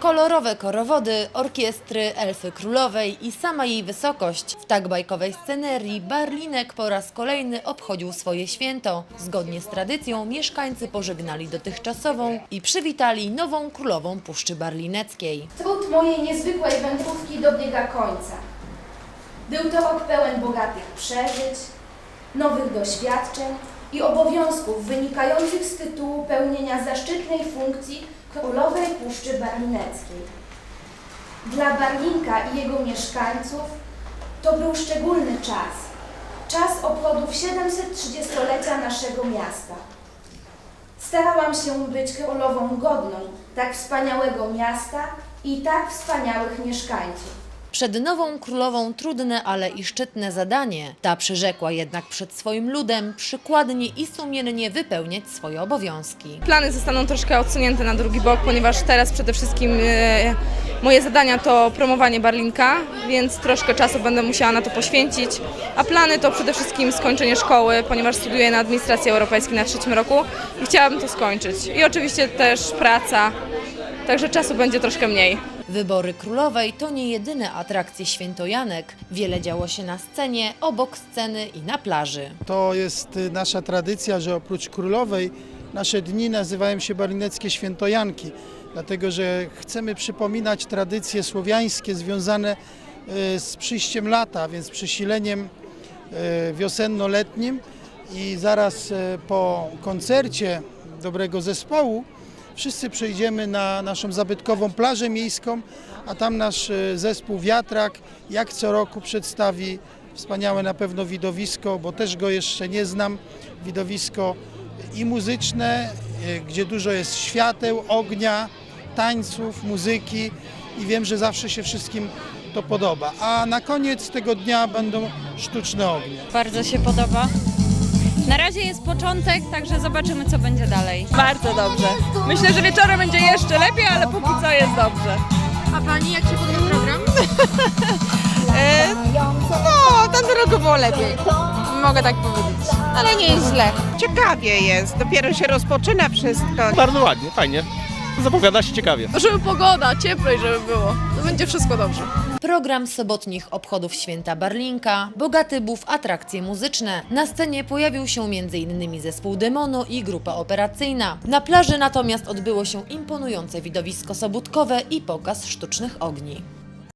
Kolorowe korowody, orkiestry, elfy królowej i sama jej wysokość. W tak bajkowej scenerii Barlinek po raz kolejny obchodził swoje święto. Zgodnie z tradycją mieszkańcy pożegnali dotychczasową i przywitali nową królową Puszczy Barlineckiej. Trud mojej niezwykłej wędrówki dobiega końca. Był to rok pełen bogatych przeżyć, nowych doświadczeń i obowiązków wynikających z tytułu pełnienia zaszczytnej funkcji Królowej Puszczy Barlineckiej. Dla Barlinka i jego mieszkańców to był szczególny czas. Czas obchodów 730-lecia naszego miasta. Starałam się być królową godną tak wspaniałego miasta i tak wspaniałych mieszkańców. Przed nową królową trudne, ale i szczytne zadanie. Ta przyrzekła jednak przed swoim ludem przykładnie i sumiennie wypełniać swoje obowiązki. Plany zostaną troszkę odsunięte na drugi bok, ponieważ teraz przede wszystkim e, moje zadania to promowanie Barlinka, więc troszkę czasu będę musiała na to poświęcić. A plany to przede wszystkim skończenie szkoły, ponieważ studiuję na administracji europejskiej na trzecim roku i chciałabym to skończyć. I oczywiście też praca, także czasu będzie troszkę mniej. Wybory królowej to nie jedyne atrakcje świętojanek. Wiele działo się na scenie, obok sceny i na plaży. To jest y, nasza tradycja, że oprócz królowej nasze dni nazywają się Balineckie Świętojanki, dlatego że chcemy przypominać tradycje słowiańskie związane y, z przyjściem lata, więc przysileniem y, wiosenno-letnim i zaraz po koncercie dobrego zespołu wszyscy przejdziemy na naszą zabytkową plażę miejską, a tam nasz y, zespół Wiatrak jak co roku przedstawi wspaniałe na pewno widowisko, bo też go jeszcze nie znam. Widowisko i muzyczne, y, gdzie dużo jest świateł, ognia, tańców, muzyki i wiem, że zawsze się wszystkim to podoba. A na koniec tego dnia będą sztuczne ognie. Bardzo się podoba. Na razie jest początek, także zobaczymy, co będzie dalej. Bardzo dobrze. Myślę, że wieczorem będzie jeszcze lepiej, ale póki co jest dobrze. A pani jak się podoba program? No, tamten roku było lepiej. Mogę tak powiedzieć. Ale nie jest źle. Ciekawie jest, dopiero się rozpoczyna wszystko. Bardzo ładnie, fajnie. Zapowiada się ciekawie. Żeby pogoda, cieplej żeby było. To będzie wszystko dobrze. Program sobotnich obchodów święta Barlinka bogaty był w atrakcje muzyczne. Na scenie pojawił się m.in. zespół Demono i grupa operacyjna. Na plaży natomiast odbyło się imponujące widowisko sobótkowe i pokaz sztucznych ogni.